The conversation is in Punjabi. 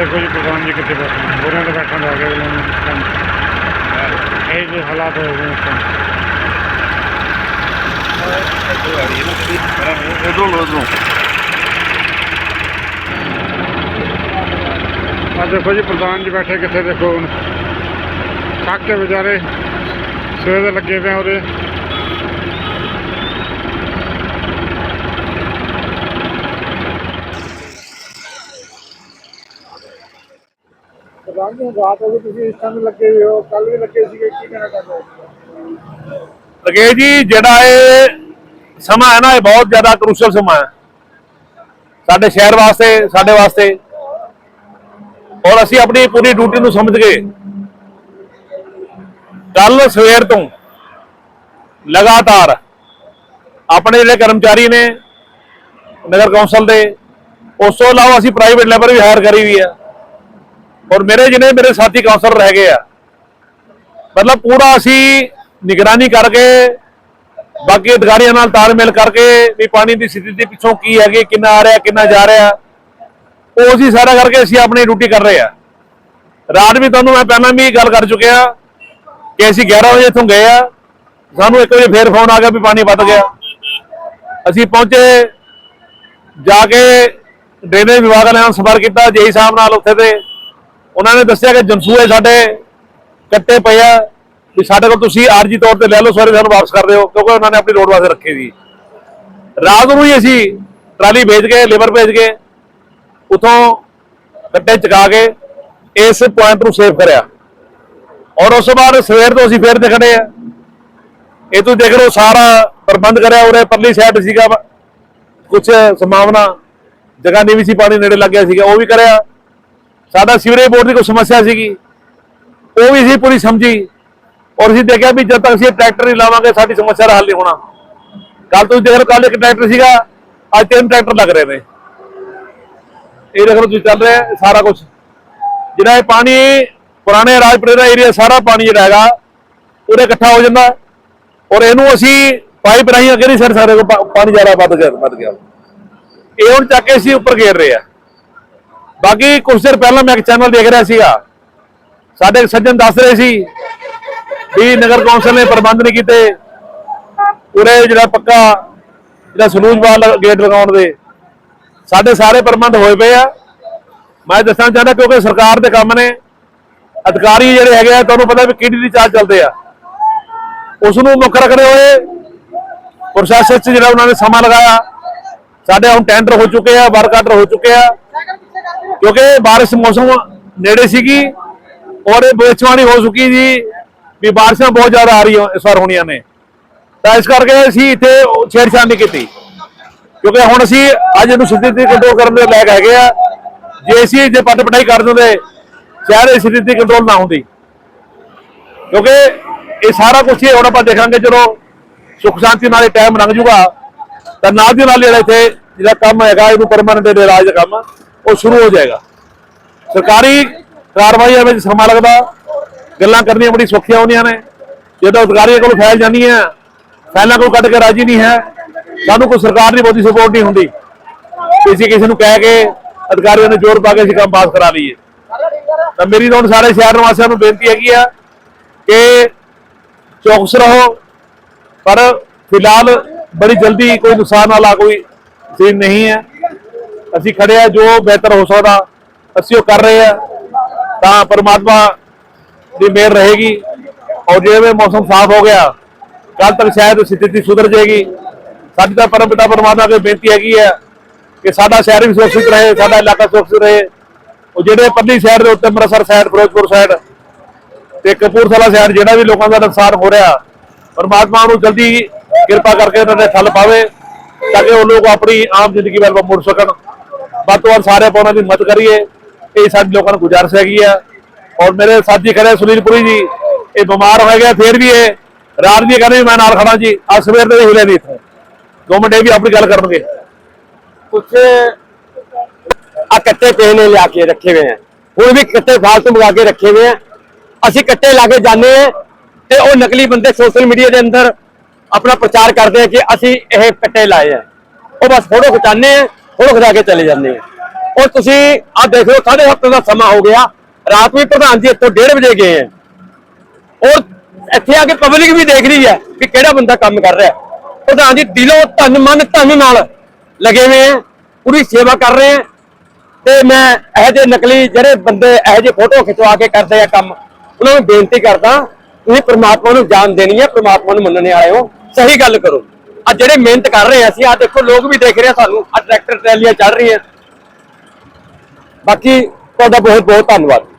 ਦੇਖੋ ਜੀ ਪ੍ਰਧਾਨ ਜੀ ਕਿੱਥੇ ਬੈਠੇ ਨੇ। ਹੋਰਾਂ ਦੇ ਬੈਠਣ ਦਾ ਅਗਲੇ ਨੂੰ ਇਹ ਜੋ ਹਾਲਾਤ ਹੋ ਗਏ ਇਧਰੋਂ ਆ ਦੇਖੋ ਜੀ ਪ੍ਰਧਾਨ ਜੀ ਬੈਠੇ ਕਿੱਥੇ ਦੇਖੋ ਹੁਣ। ਥੱਕ ਕੇ ਵਿਚਾਰੇ ਸਵੇਰ ਦੇ ਲੱਗੇ ਪਏ ਉਹਦੇ ਪ੍ਰਧਾਨ ਜੀ ਰਾਤ ਹੋ ਗਈ, ਤੁਸੀਂ ਇਸ ਟਾਈਮ ਲੱਗੇ ਹੋਏ ਹੋ ਕੱਲ ਵੀ ਲੱਗੇ ਸੀਗੇ, ਕੀ ਕਹਿਣਾ ਚਾਹੁੰਦੇ ਹੋ? ਲਗੇ ਜੀ, ਜਿਹੜਾ ਇਹ ਸਮਾਂ ਹੈ ਨਾ, ਇਹ ਬਹੁਤ ਜ਼ਿਆਦਾ ਕਰੂਸ਼ਲ ਸਮਾਂ ਹੈ। ਸਾਡੇ ਸ਼ਹਿਰ ਵਾਸਤੇ, ਸਾਡੇ ਵਾਸਤੇ। ਔਰ ਅਸੀਂ ਆਪਣੀ ਪੂਰੀ ਡਿਊਟੀ ਨੂੰ ਸਮਝ ਕੇ ਕੱਲ ਸਵੇਰ ਤੋਂ ਲਗਾਤਾਰ ਆਪਣੇ ਜਿਹੜੇ ਕਰਮਚਾਰੀ ਨੇ, ਨਗਰ ਕੌਂਸਲ ਦੇ, ਉਸ ਤੋਂ ਇਲਾਵਾ ਅਸੀਂ ਪ੍ਰਾਈਵੇਟ ਲੈਬਰ ਵੀ ਹਾਇਰ ਕਰੀ ਹੋਈ ਹੈ। ਔਰ ਮੇਰੇ ਜਿਹਨੇ ਮੇਰੇ ਸਾਥੀ ਕਾਉਂਸਲਰ ਰਹਿ ਗਏ ਆ, ਮਤਲਬ ਪੂਰਾ ਅਸੀਂ ਨਿਗਰਾਨੀ ਕਰਕੇ, ਬਾਕੀ ਅਧਿਕਾਰੀਆਂ ਨਾਲ ਤਾਲਮੇਲ ਕਰਕੇ ਵੀ ਪਾਣੀ ਦੀ ਸਥਿਤੀ ਪਿੱਛੋਂ ਕੀ ਹੈਗੀ, ਕਿੰਨਾ ਆ ਰਿਹਾ, ਕਿੰਨਾ ਜਾ ਰਿਹਾ, ਉਹ ਅਸੀਂ ਸਾਰਾ ਕਰਕੇ ਅਸੀਂ ਆਪਣੀ ਡਿਊਟੀ ਕਰ ਰਹੇ ਆ। ਰਾਤ ਵੀ ਤੁਹਾਨੂੰ ਮੈਂ ਪਹਿਲਾਂ ਵੀ ਗੱਲ ਕਰ ਚੁੱਕਿਆ ਕਿ ਅਸੀਂ 11 ਵਜੇ ਇੱਥੋਂ ਗਏ ਆ, ਸਾਨੂੰ 1 ਵਜੇ ਫੇਰ ਫੋਨ ਆ ਗਿਆ ਵੀ ਪਾਣੀ ਵੱਧ ਗਿਆ। ਅਸੀਂ ਪਹੁੰਚੇ, ਜਾ ਕੇ ਡਰੇਨੇਜ ਵਿਭਾਗ ਵਾਲਿਆਂ ਨਾਲ ਸੰਪਰਕ ਕੀਤਾ, ਜੇਈ ਸਾਹਿਬ ਨਾਲ ਉੱਥੇ ਤੇ ਉਹਨਾਂ ਨੇ ਦੱਸਿਆ ਕਿ ਜਨਸੂਏ ਸਾਡੇ ਕੱਟੇ ਪਏ ਆ ਵੀ ਸਾਡੇ ਕੋਲ ਤੁਸੀਂ ਆਰਜੀ ਤੌਰ ਤੇ ਲੈ ਲਓ, ਸਾਰੇ, ਸਾਨੂੰ ਵਾਪਸ ਕਰ ਦਿਓ, ਕਿਉਂਕਿ ਉਹਨਾਂ ਨੇ ਆਪਣੀ ਰੋਡ ਵਾਸਤੇ ਰੱਖੇ ਸੀ। ਰਾਤ ਨੂੰ ਹੀ ਅਸੀਂ ਟਰਾਲੀ ਭੇਜ ਕੇ ਲੇਬਰ ਭੇਜ ਕੇ ਉਥੋਂ ਕੱਟੇ ਚਕਾ ਕੇ ਇਸ ਪੁਆਇੰਟ ਨੂੰ ਸੇਵ ਕਰਿਆ। ਔਰ ਉਸ ਤੋਂ ਬਾਅਦ ਸਵੇਰ ਤੋਂ ਅਸੀਂ ਫੇਰ ਦੇਖਣੇ ਆ। ਇਹ ਤੁਸੀਂ ਦੇਖ ਲਓ, ਸਾਰਾ ਪ੍ਰਬੰਧ ਕਰਿਆ, ਉਰੇ ਪਰਲੀ ਸਾਈਡ ਸੀਗਾ ਕੁਝ ਸੰਭਾਵਨਾ, ਜਗ੍ਹਾ ਨਹੀਂ ਵੀ ਸੀ, ਪਾਣੀ ਨੇੜੇ ਲੱਗ ਗਿਆ ਸੀਗਾ, ਉਹ ਵੀ ਕਰਿਆ। ਸਾਡਾ ਸੀਵਰੇਜ ਬੋਰਡ ਦੀ ਕੋਈ ਸਮੱਸਿਆ ਸੀਗੀ। ਉਹ ਵੀ ਅਸੀਂ ਪੂਰੀ ਸਮਝੀ। ਔਰ ਅਸੀਂ ਦੇਖਿਆ ਵੀ ਜਦ ਤੱਕ ਅਸੀਂ ਇਹ ਟਰੈਕਟਰ ਨਹੀਂ ਲਾਵਾਂਗੇ, ਸਾਡੀ ਸਮੱਸਿਆ ਦਾ ਹੱਲ ਨਹੀਂ ਹੋਣਾ। ਕੱਲ ਤੁਸੀਂ ਦੇਖ ਲਓ ਕੱਲ ਇੱਕ ਟਰੈਕਟਰ ਸੀਗਾ, ਅੱਜ ਤਿੰਨ ਟਰੈਕਟਰ ਲੱਗ ਰਹੇ ਨੇ। ਇਹ ਦੇਖ ਲਓ ਤੁਸੀਂ ਚੱਲ ਰਿਹਾ ਸਾਰਾ ਕੁਝ ਜਿਹੜਾ ਇਹ ਪਾਣੀ, ਪੁਰਾਣੇ ਰਾਜਪੁਰੇ ਦਾ ਏਰੀਆ ਸਾਰਾ ਪਾਣੀ ਜਿਹੜਾ ਹੈਗਾ, ਉਹਦੇ ਇਕੱਠਾ ਹੋ ਜਾਂਦਾ। ਔਰ ਇਹਨੂੰ ਅਸੀਂ ਪਾਈਪ ਰਾਹੀਂ ਅੱਗੇ ਨਹੀਂ ਛੱਡ ਸਕਦੇ ਪਾਣੀ ਜ਼ਿਆਦਾ ਵੱਧ ਗਿਆ ਵੱਧ ਗਿਆ। ਇਹ ਹੁਣ ਚੱਕ ਕੇ ਅਸੀਂ ਉੱਪਰ ਘੇਰ ਰਹੇ ਆ। ਬਾਕੀ ਕੁਝ ਦਿਨ ਪਹਿਲਾਂ ਮੈਂ ਇੱਕ ਚੈਨਲ ਦੇਖ ਰਿਹਾ ਸੀਗਾ। ਸਾਡੇ ਸੱਜਣ ਦੱਸ ਰਹੇ ਸੀ ਵੀ ਨਗਰ ਕੌਂਸਲ ਨੇ ਪ੍ਰਬੰਧ ਨਹੀਂ ਕੀਤੇ। ਪੂਰੇ ਜਿਹੜਾ ਪੱਕਾ ਜਿਹੜਾ ਸਲੂਜਵਾਲ ਗੇਟ ਲਗਾਉਣ ਦੇ। ਸਾਡੇ ਸਾਰੇ ਪ੍ਰਬੰਧ ਹੋਏ ਪਏ ਆ। ਮੈਂ ਦੱਸਣਾ ਚਾਹੁੰਦਾ ਕਿਉਂਕਿ ਸਰਕਾਰ ਦੇ ਕੰਮ ਨੇ। ਅਧਿਕਾਰੀ ਜਿਹੜੇ ਹੈਗੇ ਆ, ਤੁਹਾਨੂੰ ਪਤਾ ਵੀ ਕਿਹੜੀ ਦੀ ਚਾਲ ਚੱਲਦੇ ਆ। ਉਸ ਨੂੰ ਮੁੱਖ ਰੱਖਦੇ ਹੋਏ ਪ੍ਰੋਸੈਸ 'ਚ ਜਿਹੜਾ ਉਹਨਾਂ ਨੇ ਸਮਾਂ ਲਗਾਇਆ, ਸਾਡੇ ਹੁਣ ਟੈਂਡਰ ਹੋ ਚੁੱਕੇ ਆ ਵਰਕ ਆਰਡਰ ਹੋ ਚੁੱਕੇ ਆ। ਕਿਉਂਕਿ ਬਾਰਿਸ਼ ਮੌਸਮ ਨੇੜੇ ਸੀਗੀ ਔਰ ਇਹ ਭਵਿੱਖਬਾਣੀ ਹੋ ਚੁੱਕੀ ਜੀ ਵੀ ਬਾਰਿਸ਼ਾਂ ਬਹੁਤ ਜ਼ਿਆਦਾ ਆ ਰਹੀਆਂ ਇਸ ਵਾਰ ਹੋਣੀਆਂ ਨੇ। ਤਾਂ ਇਸ ਕਰਕੇ ਅਸੀਂ ਇੱਥੇ ਛੇੜਛਾੜ ਨਹੀਂ ਕੀਤੀ। ਕਿਉਂਕਿ ਹੁਣ ਅਸੀਂ ਅੱਜ ਇਹਨੂੰ ਸਥਿਤੀ ਕੰਟਰੋਲ ਕਰਨ ਦੇ ਲਾਇਕ ਹੈਗੇ ਆ। ਜੇ ਅਸੀਂ ਜੇ ਪੱਟ ਪਟਾਈ ਕਰ ਦਿੰਦੇ, ਸ਼ਾਇਦ ਇਹ ਸਥਿਤੀ ਕੰਟਰੋਲ ਨਾ ਹੁੰਦੀ। ਕਿਉਂਕਿ ਇਹ ਸਾਰਾ ਕੁਝ ਹੀ ਹੁਣ ਆਪਾਂ ਦੇਖਾਂਗੇ ਚਲੋ ਸੁਖ ਸ਼ਾਂਤੀ ਨਾਲ ਇਹ ਟਾਈਮ ਲੰਘ ਜੂਗਾ, ਤਾਂ ਨਾਲ ਦੀ ਨਾਲ ਜਿਹੜਾ ਇੱਥੇ ਜਿਹੜਾ ਕੰਮ ਹੈਗਾ, ਇਹਨੂੰ ਪਰਮਾਨੈਂਟ ਦੇ ਰਾਜ ਦਾ ਕੰਮ। ਉਹ ਸ਼ੁਰੂ ਹੋ ਜਾਏਗਾ। ਸਰਕਾਰੀ ਕਾਰਵਾਈਆਂ ਵਿੱਚ ਸਮਾਂ ਲੱਗਦਾ। ਗੱਲਾਂ ਕਰਨੀਆਂ ਬੜੀ ਸੌਖੀਆਂ ਹੁੰਦੀਆਂ ਨੇ। ਜਦੋਂ ਅਧਿਕਾਰੀਆਂ ਕੋਲ ਫੈਲ ਜਾਂਦੀਆਂ ਫੈਲਾਂ ਕੋਲ ਕੱਢ ਕੇ ਰਾਜੀ ਨਹੀਂ ਹੈ, ਸਾਨੂੰ ਕੋਈ ਸਰਕਾਰ ਦੀ ਬਹੁਤੀ ਸਪੋਰਟ ਨਹੀਂ ਹੁੰਦੀ। ਕਿਸੇ ਕਿਸੇ ਨੂੰ ਕਹਿ ਕੇ ਅਧਿਕਾਰੀਆਂ ਨੇ ਜ਼ੋਰ ਪਾ ਕੇ ਅਸੀਂ ਕੰਮ ਪਾਸ ਕਰਾ ਲਈਏ। ਤਾਂ ਮੇਰੀ ਤਾਂ ਸਾਰੇ ਸ਼ਹਿਰ ਨਿਵਾਸੀਆਂ ਨੂੰ ਬੇਨਤੀ ਹੈਗੀ ਆ ਕਿ ਚੌਕਸ ਰਹੋ, ਪਰ ਫਿਲਹਾਲ ਬੜੀ ਜਲਦੀ ਕੋਈ ਨੁਕਸਾਨ ਵਾਲਾ ਕੋਈ ਸੀਨ ਨਹੀਂ ਹੈ। ਅਸੀਂ ਖੜੇ ਆ ਜੋ ਬਿਹਤਰ ਹੋ ਸਕਦਾ, ਅਸੀਂ ਉਹ ਕਰ ਰਹੇ ਆ ਤਾਂ ਪਰਮਾਤਮਾ ਦੀ ਮਿਹਰ ਰਹੇਗੀ। ਔਰ ਜਿਵੇਂ ਮੌਸਮ ਸਾਫ਼ ਹੋ ਗਿਆ ਕੱਲ ਤੱਕ ਸ਼ਾਇਦ ਸਥਿਤੀ ਸੁਧਰ ਜਾਏਗੀ। ਸਾਡੀ ਤਾਂ ਪਰਮ ਪਿਤਾ ਪਰਮਾਤਮਾ ਅੱਗੇ ਬੇਨਤੀ ਹੈਗੀ ਹੈ ਕਿ ਸਾਡਾ ਸ਼ਹਿਰ ਵੀ ਸੁਰੱਖਿਅਤ ਰਹੇ, ਸਾਡਾ ਇਲਾਕਾ ਸੁਰੱਖਿਅਤ ਰਹੇ। ਉਹ ਜਿਹੜੇ ਪੱਲੀ ਸ਼ਹਿਰ ਦੇ ਉੱਤੇ ਅੰਮ੍ਰਿਤਸਰ ਸਾਈਡ ਫਿਰੋਜ਼ਪੁਰ ਸਾਈਡ ਤੇ ਕਪੂਰਥਲਾ ਸਾਈਡ ਜਿਹੜਾ ਵੀ ਲੋਕਾਂ ਦਾ ਨੁਕਸਾਨ ਹੋ ਰਿਹਾ, ਪਰਮਾਤਮਾ ਨੂੰ ਜਲਦੀ ਕਿਰਪਾ ਕਰਕੇ ਉਹਨਾਂ ਦੇ ਠੱਲ ਪਾਵੇ, ਤਾਂ ਕਿ ਉਹ ਲੋਕ ਆਪਣੀ ਆਮ ਜ਼ਿੰਦਗੀ ਵੱਲ ਮੁੜ ਸਕਣ। ਵੱਧ ਤੋਂ ਵੱਧ ਸਾਰੇ ਆਪਾਂ ਉਹਨਾਂ ਦੀ ਮਦਦ ਕਰੀਏ। ਇਹ ਸਾਡੇ ਲੋਕਾਂ ਨੂੰ ਗੁਜ਼ਾਰਿਸ਼ ਹੈਗੀ ਆ। ਔਰ ਮੇਰੇ ਸਾਥੀ ਖੜੇ ਸੁਨੀਲਪੁਰੀ ਜੀ, ਇਹ ਬਿਮਾਰ ਹੋ ਗਿਆ, ਫੇਰ ਵੀ ਇਹ ਰਾਤ ਦੀ ਕਹਿੰਦੇ ਵੀ ਮੈਂ ਨਾਲ ਖੜਾ ਜੀ, ਅੱਜ ਸਵੇਰ ਦੇ ਹਿਲੇ ਨਹੀਂ ਇੱਥੇ। ਦੋ ਮਿੰਟ ਇਹ ਵੀ ਆਪਣੀ ਗੱਲ ਕਰਨਗੇ। ਕੁਛ ਆ ਕੱਟੇ ਪਏ ਨੇ ਲਿਆ ਕੇ ਰੱਖੇ ਹੋਏ ਆ। ਹੁਣ ਵੀ ਕੱਟੇ ਫਾਲਤੂ ਮੰਗਾ ਕੇ ਰੱਖੇ ਹੋਏ ਆ। ਅਸੀਂ ਕੱਟੇ ਲਾ ਕੇ ਜਾਂਦੇ ਆ ਤੇ ਉਹ ਨਕਲੀ ਬੰਦੇ ਸੋਸ਼ਲ ਮੀਡੀਆ ਦੇ ਅੰਦਰ ਆਪਣਾ ਪ੍ਰਚਾਰ ਕਰਦੇ ਆ ਕਿ ਅਸੀਂ ਇਹ ਕੱਟੇ ਲਾਏ ਆ। ਉਹ ਬਸ ਫੋਟੋ ਖਿਚਾਉਂਦੇ ਆ। ਫੋਟੋ ਖਿਚਾ ਕੇ ਚਲੇ ਜਾਂਦੇ ਆ ਔਰ ਤੁਸੀਂ ਆ ਦੇਖ ਲਓ ਸਾਢੇ ਹਫ਼ਤੇ ਦਾ ਸਮਾਂ ਹੋ ਗਿਆ। ਰਾਤ ਵੀ ਪ੍ਰਧਾਨ ਜੀ ਇੱਥੋਂ 1:30 ਵਜੇ ਗਏ ਹੈ। ਔਰ ਇੱਥੇ ਆ ਕੇ ਪਬਲਿਕ ਵੀ ਦੇਖ ਰਹੀ ਹੈ ਕਿ ਕਿਹੜਾ ਬੰਦਾ ਕੰਮ ਕਰ ਰਿਹਾ ਪ੍ਰਧਾਨ ਜੀ, ਦਿਲੋਂ ਧਨ, ਮਨ ਧਨ ਨਾਲ ਲਗੇ ਹੋਏ ਹੈ। ਪੂਰੀ ਸੇਵਾ ਕਰ ਰਹੇ ਹੈ। ਤੇ ਮੈਂ ਇਹ ਜਿਹੇ ਨਕਲੀ ਜਿਹੜੇ ਬੰਦੇ ਇਹ ਜਿਹੇ ਫੋਟੋ ਖਿਚਵਾ ਕੇ ਕਰਦੇ ਆ ਕੰਮ, ਉਹਨਾਂ ਨੂੰ ਬੇਨਤੀ ਕਰਦਾ, ਤੁਸੀਂ ਪ੍ਰਮਾਤਮਾ ਨੂੰ ਜਾਣ ਦੇਣੀ ਹੈ, ਪ੍ਰਮਾਤਮਾ ਨੂੰ ਮੰਨਣੇ ਆਏ ਹੋ। ਸਹੀ ਗੱਲ ਕਰੋ। ਆ ਜਿਹੜੇ ਮਿਹਨਤ ਕਰ ਰਹੇ ਆ ਅਸੀਂ, ਆ ਦੇਖੋ, ਲੋਕ ਵੀ ਦੇਖ ਰਹੇ ਆ ਸਾਨੂੰ। ਆ ਟਰੈਕਟਰ, ਟਰੈਲੀਆਂ ਚੱਲ ਰਹੀਆਂ। ਬਾਕੀ ਤੁਹਾਡਾ ਬਹੁਤ ਬਹੁਤ ਧੰਨਵਾਦ।